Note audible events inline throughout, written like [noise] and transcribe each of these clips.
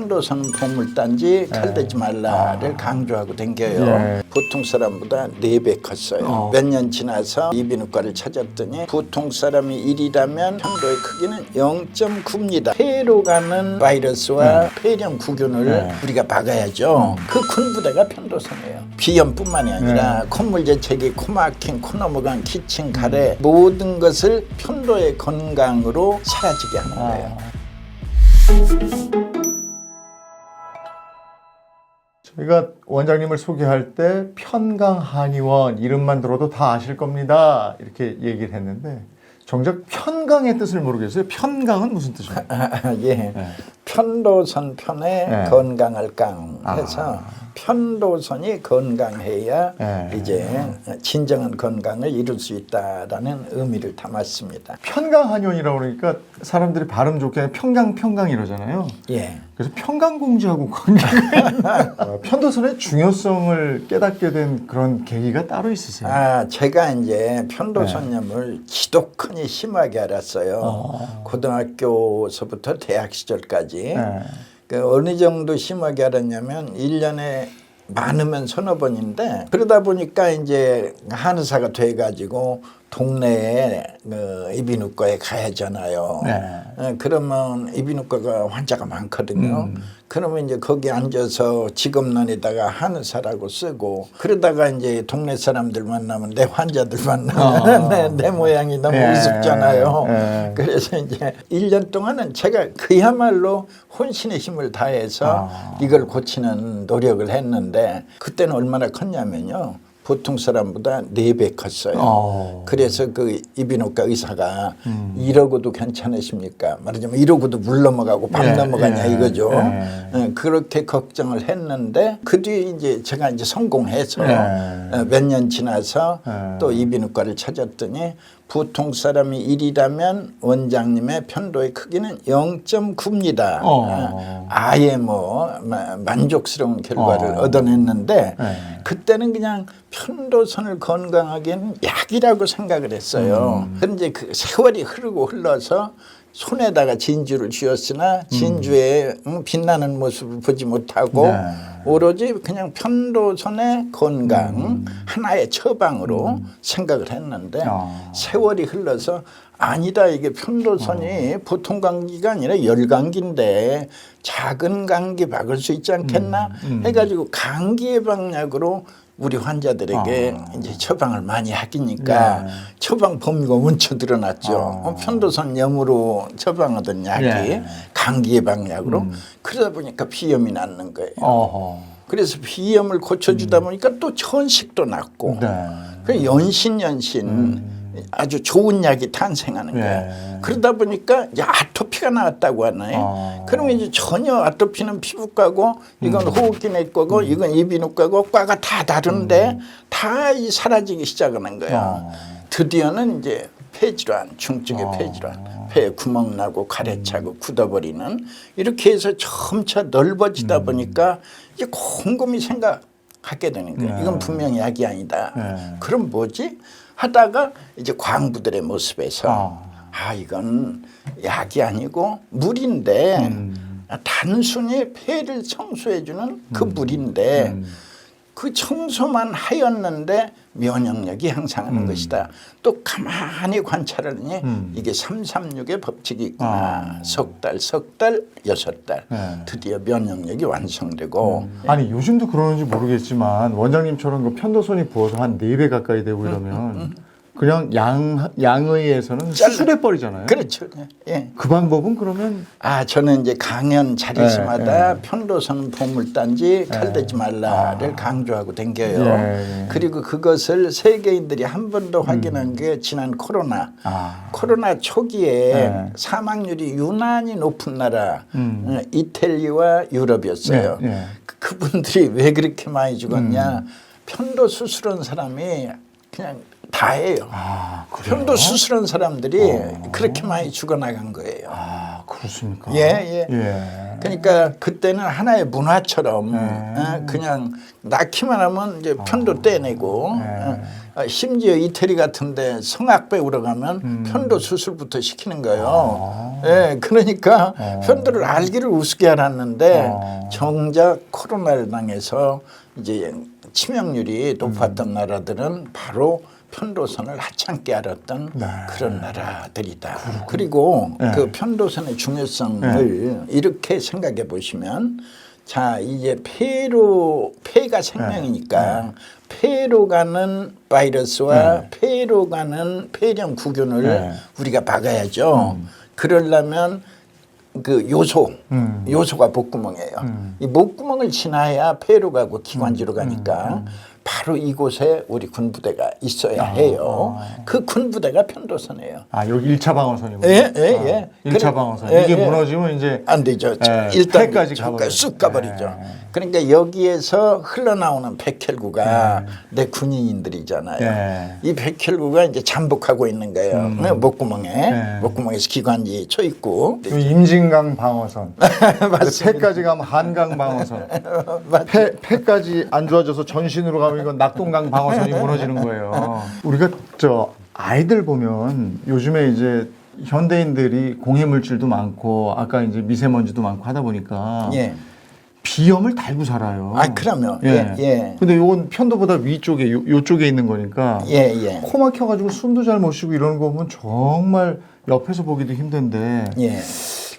편도선 보물단지 칼대지 말라를 강조하고 댕겨요. 예. 보통 사람보다 네 배 컸어요. 어. 몇 년 지나서 이비인후과를 찾았더니 보통 사람이 1이라면 편도의 크기는 0.9입니다. 폐로 가는 바이러스와 폐렴 구균을 네. 우리가 막아야죠. 그큰 부대가 편도선이에요. 비염뿐만이 아니라 콧물 재채기, 코막힘, 코 넘어간 기침, 가래 모든 것을 편도의 건강으로 사라지게 하는 거예요. 저희가 원장님을 소개할 때 편강 한의원 이름만 들어도 다 아실 겁니다. 이렇게 얘기를 했는데 정작 편강의 뜻을 모르겠어요. 편강은 무슨 뜻이에요? 아, [laughs] 예. 네. 편도선 편에 네. 건강을 강 아. 해서 편도선이 건강해야 네. 이제 진정한 건강을 이룰 수 있다라는 의미를 담았습니다. 편강 한의원이라고 그러니까 사람들이 발음 좋게 평강 평강 이러잖아요. 예. 그래서 평강공지하고 관계가 [laughs] 편도선의 중요성을 깨닫게 된 그런 계기가 따로 있으세요? 아, 제가 이제 네. 편도선염을 지독하니 심하게 알았어요. 어. 고등학교서부터 대학 시절까지. 네. 그 어느 정도 심하게 알았냐면 일년에 많으면 서너 번인데 그러다 보니까 이제 한의사가 돼 가지고 동네에 그 이비인후과에 가야잖아요. 네. 어, 그러면 이비인후과가 환자가 많거든요. 그러면 이제 거기 앉아서 직업란에다가 한의사라고 쓰고 그러다가 이제 동네 사람들 만나면 내 환자들 만나면 [laughs] 내, 내 모양이 너무 예. 우습잖아요. 예. 그래서 이제 1년 동안은 제가 그야말로 혼신의 힘을 다해서 아. 이걸 고치는 노력을 했는데 그때는 얼마나 컸냐면요. 보통 사람보다 네 배 컸어요. 어. 그래서 그 이비인후과 의사가 이러고도 괜찮으십니까? 말하자면 이러고도 물 넘어가고 밥 예, 넘어가냐 예, 이거죠. 예. 예, 그렇게 걱정을 했는데 그 뒤에 이제 제가 이제 성공해서 예. 몇년 지나서 예. 또 이비인후과를 찾았더니 보통 사람이 1이라면 원장님의 편도의 크기는 0.9입니다. 어. 아예 뭐 마- 만족스러운 결과를 어. 얻어냈는데 네. 그때는 그냥 편도선을 건강하기에는 약이라고 생각을 했어요. 음. 그런데 그 세월이 흐르고 흘러서 손에다가 진주를 쥐었으나 진주의 음, 빛나는 모습을 보지 못하고 네. 오로지 그냥 편도선의 건강 하나의 처방으로 생각을 했는데 아. 세월이 흘러서 아니다 이게 편도선이 보통 감기가 아니라 열감기인데 작은 감기 막을 수 있지 않겠나 해가지고 감기 예방약으로 우리 환자들에게 이제 처방을 많이 하기니까 네. 처방 범위가 원쳐 드러났죠. 아. 어, 편도선 염으로 처방하던 약이 네. 감기 예방약으로 그러다 보니까 비염이 낫는 거예요. 어허. 그래서 비염을 고쳐주다 보니까 또 천식도 낫고 네. 그 연신 연신 아주 좋은 약이 탄생하는 거예요. 네. 그러다 보니까 이제 아토피가 나왔다고 하나요? 아. 그러면 이제 전혀 아토피는 피부과고 이건 호흡기 내 거고 이건 이비인후과고 과가 다 다른데 다 이 사라지기 시작하는 거예요. 아. 드디어는 이제 폐질환, 중증의 아. 폐질환, 폐에 구멍 나고 가래 차고 굳어버리는 이렇게 해서 점차 넓어지다 보니까 이제 곰곰이 생각하게 되는 거예요. 네. 이건 분명히 약이 아니다. 네. 그럼 뭐지? 하다가 이제 광부들의 모습에서 아. 아, 이건 약이 아니고 물인데 음. 단순히 폐를 청소해주는 그 물인데 음. 그 청소만 하였는데 면역력이 향상하는 것이다. 또 가만히 관찰을 하니 음. 이게 336의 법칙이 있구나. 아. 석 달, 석 달, 여섯 달. 네. 드디어 면역력이 완성되고 아니 요즘도 그러는지 모르겠지만 원장님처럼 그 편도선이 부어서 한 네 배 가까이 되고 음, 이러면 그냥 양 양의에서는 잘라. 수술해 버리잖아요. 그렇죠. 예. 그 방법은 그러면 아, 저는 이제 강연 자리수마다 네, 편도선 보물단지 칼대지 말라를 강조하고 댕겨요. 네. 그리고 그것을 세계인들이 한 번 더 확인한 게 지난 코로나. 아. 코로나 초기에 네. 사망률이 유난히 높은 나라 음. 어, 이태리와 유럽이었어요. 네, 네. 그- 그분들이 왜 그렇게 많이 죽었냐? 편도 수술한 사람이 그냥 다 해요. 아? 편도 수술한 사람들이 그렇게 많이 죽어나간 거예요. 아, 그렇습니까? 예, 예. 예. 그러니까 그때는 하나의 문화처럼 네. 어, 그냥 낳기만 하면 이제 편도 떼내고 네. 어, 심지어 이태리 같은데 성악 배우러 가면 음. 편도 수술부터 시키는 거예요. 아. 예, 그러니까 어. 편도를 알기를 우습게 알았는데 어. 정작 코로나를 당해서 이제 치명률이 음. 높았던 나라들은 바로 편도선을 하찮게 알았던 네. 그런 나라들이다. 그리고 네. 그 편도선의 중요성을 이렇게 생각해 보시면 자 이제 폐로 폐가 생명이니까 폐로 가는 바이러스와 폐로 가는 폐렴 구균을 네. 우리가 막아야죠. 그러려면 그 요소 음. 요소가 목구멍이에요. 음. 이 목구멍을 지나야 폐로 가고 기관지로 가니까 바로 이곳에 우리 군부대가 있어야 해요. 그 군부대가 편도선이에요. 아, 여기 1차 방어선이군요. 예, 예, 예. 아, 1차 그래- 방어선. 예, 이게 예. 무너지면 이제 안 되죠. 예, 일단 폐까지 저까지 가버리죠. 쑥 가버리죠. 예. 그러니까 여기에서 흘러나오는 백혈구가 내 군인들이잖아요. 예. 이 백혈구가 이제 잠복하고 있는 거예요. 목구멍에 예. 목구멍에서 기관지 쳐 있고. 그 임진강 방어선. [laughs] 맞습니다. 폐까지 가면 한강 방어선. [laughs] 폐, 폐까지 안 좋아져서 전신으로 가면 이건 낙동강 방어선이 무너지는 거예요. 우리가 저 아이들 보면 요즘에 이제 현대인들이 공해 물질도 많고 아까 이제 미세먼지도 많고 하다 보니까 예. 비염을 달고 살아요. 아, 그럼요. 예, 예. 근데 요건 편도보다 위쪽에 요, 요쪽에 있는 거니까 예, 예. 코 막혀 가지고 숨도 잘 못 쉬고 이러는 거 보면 정말 옆에서 보기도 힘든데 예.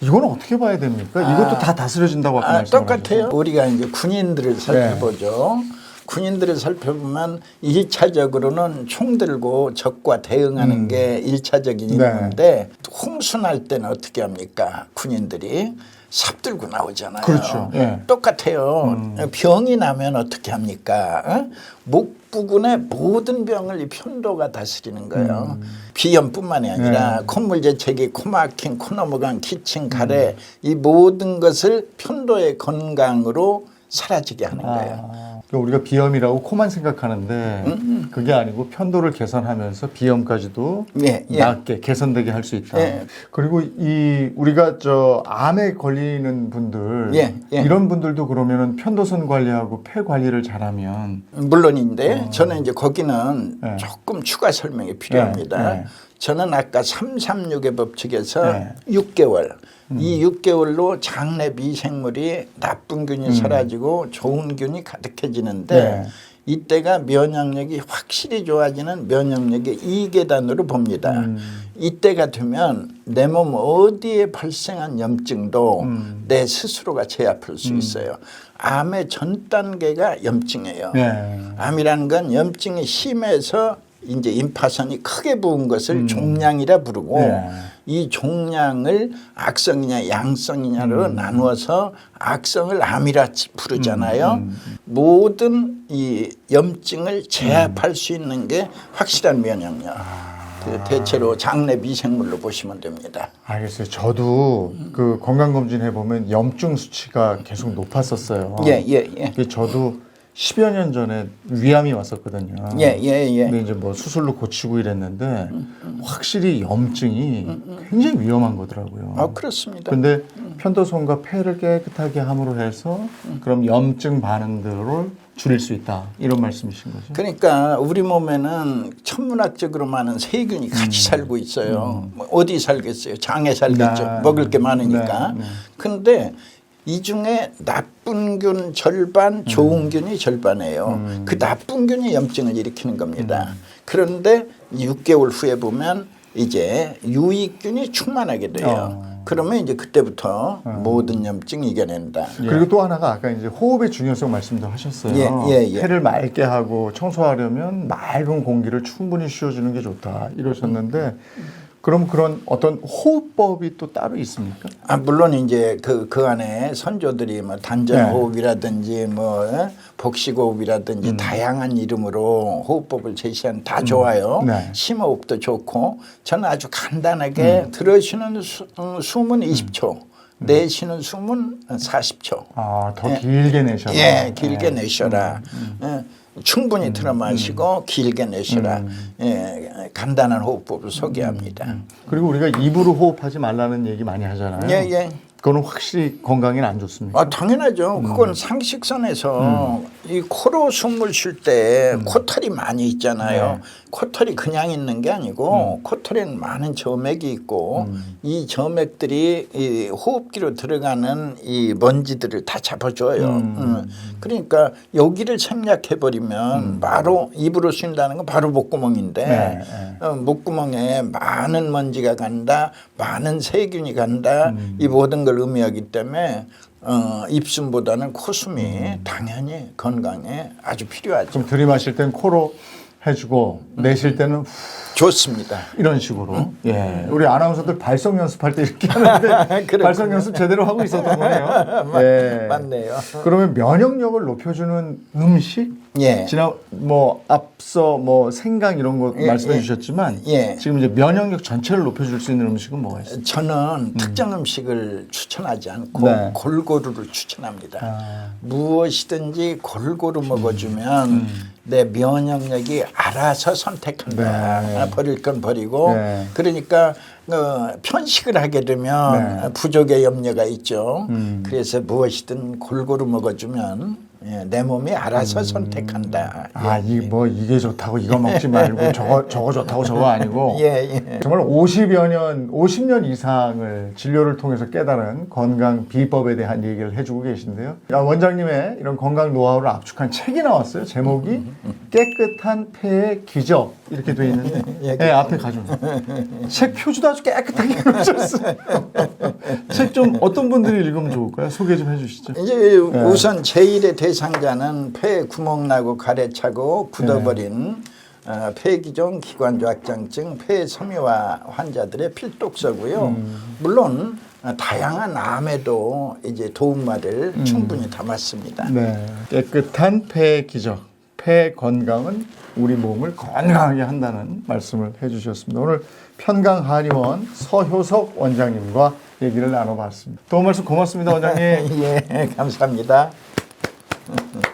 이건 어떻게 봐야 됩니까? 이것도 다 다스려진다고 아까 아. 똑같아요. 우리가 이제 군인들을 살펴보죠. 군인들을 살펴보면 일차적으로는 총 들고 적과 대응하는 게 일차적인 음. 네. 임무인데 홍순할 때는 어떻게 합니까? 군인들이 삽 들고 나오잖아요. 그렇죠. 예. 음. 똑같아요. 병이 나면 어떻게 합니까? 어? 목 부근의 모든 병을 이 편도가 다스리는 거예요. 음. 비염뿐만이 아니라 네. 콧물 재채기, 코 막힌, 코 넘어간 기침, 가래 음. 이 모든 것을 편도의 건강으로 사라지게 하는 거예요. 아, 우리가 비염이라고 코만 생각하는데 음, 그게 아니고 편도를 개선하면서 비염까지도 예, 예. 낫게 개선되게 할 수 있다. 예. 그리고 이 우리가 저 암에 걸리는 분들 예, 예. 이런 분들도 그러면은 편도선 관리하고 폐 관리를 잘하면 물론인데 저는 이제 거기는 네. 조금 추가 설명이 필요합니다. 네, 네. 저는 아까 336의 법칙에서 네. 6개월 음. 이 6개월로 장내 미생물이 나쁜 균이 사라지고 좋은 균이 가득해지는데 음. 네. 이때가 면역력이 확실히 좋아지는 면역력의 2계단으로 봅니다. 음. 이때가 되면 내 몸 어디에 발생한 염증도 음. 내 스스로가 제압할 수 있어요. 암의 전 단계가 염증이에요. 네. 암이라는 건 염증이 심해서 이제 임파선이 크게 부은 것을 종양이라 부르고 음. 네. 이 종양을 악성이냐 양성이냐로 음. 나누어서 악성을 암이라 부르잖아요. 음. 모든 이 염증을 제압할 음. 수 있는 게 확실한 면역력. 아. 그 대체로 장내 미생물로 보시면 됩니다. 알겠어요. 저도 그 건강 검진 해보면 염증 수치가 계속 높았었어요. 예, 예, 예. 그 저도 10여 년 전에 위암이 왔었거든요. 예, 예, 예. 근데 이제 뭐 수술로 고치고 이랬는데 확실히 염증이 굉장히 위험한 거더라고요. 아, 그렇습니다. 근데 편도선과 폐를 깨끗하게 함으로 해서 그럼 염증 반응들을 줄일 수 있다. 이런 말씀이신 거죠? 그러니까 우리 몸에는 천문학적으로 많은 세균이 같이 살고 있어요. 뭐 어디 살겠어요? 장에 살겠죠. 네. 먹을 게 많으니까. 네, 네. 근데 이 중에 나쁜 균 절반, 좋은 균이 절반이에요. 그 나쁜 균이 염증을 일으키는 겁니다. 그런데 6개월 후에 보면 이제 유익균이 충만하게 돼요. 어. 그러면 이제 그때부터 모든 염증 이겨낸다. 그리고 또 하나가 아까 이제 호흡의 중요성 말씀도 하셨어요. 예, 예, 예. 폐를 맑게 하고 청소하려면 맑은 공기를 충분히 쉬어주는 게 좋다 이러셨는데 그럼 그런 어떤 호흡법이 또 따로 있습니까? 아 물론 이제 그 그 안에 선조들이 뭐 단전 네. 호흡이라든지 뭐 어? 복식 호흡이라든지 다양한 이름으로 호흡법을 제시한 다 좋아요. 네. 심호흡도 좋고 저는 아주 간단하게 들어쉬는 수, 어, 숨은 20초, 내쉬는 숨은 40초. 아, 더 길게 내셔라. 예, 길게 네. 내셔라. 예, 충분히 들어 마시고 길게 내쉬라. 예, 간단한 호흡법을 소개합니다. 그리고 우리가 입으로 호흡하지 말라는 얘기 많이 하잖아요. 예, 예. 그거는 확실히 건강에는 안 좋습니까? 아, 당연하죠. 음. 그건 상식선에서 이 코로 숨을 쉴때 음. 코털이 많이 있잖아요. 네. 코털이 그냥 있는 게 아니고 음. 코털에는 많은 점액이 있고 이 점액들이 이 호흡기로 들어가는 이 먼지들을 다 잡아줘요. 음. 그러니까 여기를 생략해 버리면 바로 입으로 쉰다는 건 바로 목구멍인데 음. 네, 네. 어, 목구멍에 많은 먼지가 간다, 많은 세균이 간다, 음. 이 모든 걸 의미하기 때문에 어, 입숨보다는 코숨이 음. 당연히 건강에 아주 필요하죠. 좀 들이마실 땐 코로 해주고 내쉴 때는 후 좋습니다. 이런 식으로. 예. 우리 아나운서들 발성 연습할 때 이렇게 하는데. [laughs] 발성 연습 제대로 하고 있었던 거네요. [laughs] 예. 맞네요. 그러면 면역력을 높여주는 음식? 예. 지난 뭐 앞서 뭐 생강 이런 거 예, 말씀해 예. 주셨지만 예. 지금 이제 면역력 전체를 높여줄 수 있는 음식은 뭐가 있어요? 저는 특정 음식을 추천하지 않고 네. 골고루를 추천합니다. 아. 무엇이든지 골고루 먹어주면 내 면역력이 알아서 선택한다. 네. 아, 버릴 건 버리고 네. 그러니까 어, 편식을 하게 되면 네. 부족의 염려가 있죠. 음. 그래서 무엇이든 골고루 먹어주면 예, 내 몸이 알아서 선택한다. 음. 아, 이 뭐 이게 좋다고 이거 먹지 말고 [laughs] 저거 저거 좋다고 저거 아니고 [laughs] 예, 예. 정말 50여 년, 50년 이상을 진료를 통해서 깨달은 건강 비법에 대한 얘기를 해주고 계신데요. 야, 원장님의 이런 건강 노하우를 압축한 책이 나왔어요. 제목이 [laughs] 깨끗한 폐의 기적 이렇게 돼 있는데, 예, 예, 앞에 가져. 책 표지도 아주 깨끗하게 해주셨어요. 책 좀 어떤 분들이 읽으면 좋을까요? 소개 좀 해주시죠. 이제 네. 우선 제1의 대 상자는 폐 구멍 나고 가래 차고 굳어버린 네. 어, 폐기종 기관조 확장증 폐섬유화 환자들의 필독서고요. 음. 물론 어, 다양한 암에도 이제 도움말을 충분히 담았습니다. 음. 네. 깨끗한 폐의 기적. 폐 건강은 우리 몸을 건강하게 한다는 말씀을 해주셨습니다. 오늘 편강 한의원 서효석 원장님과 얘기를 나눠봤습니다. 도움 말씀 고맙습니다, 원장님. [laughs] 예, 감사합니다. Uh uh.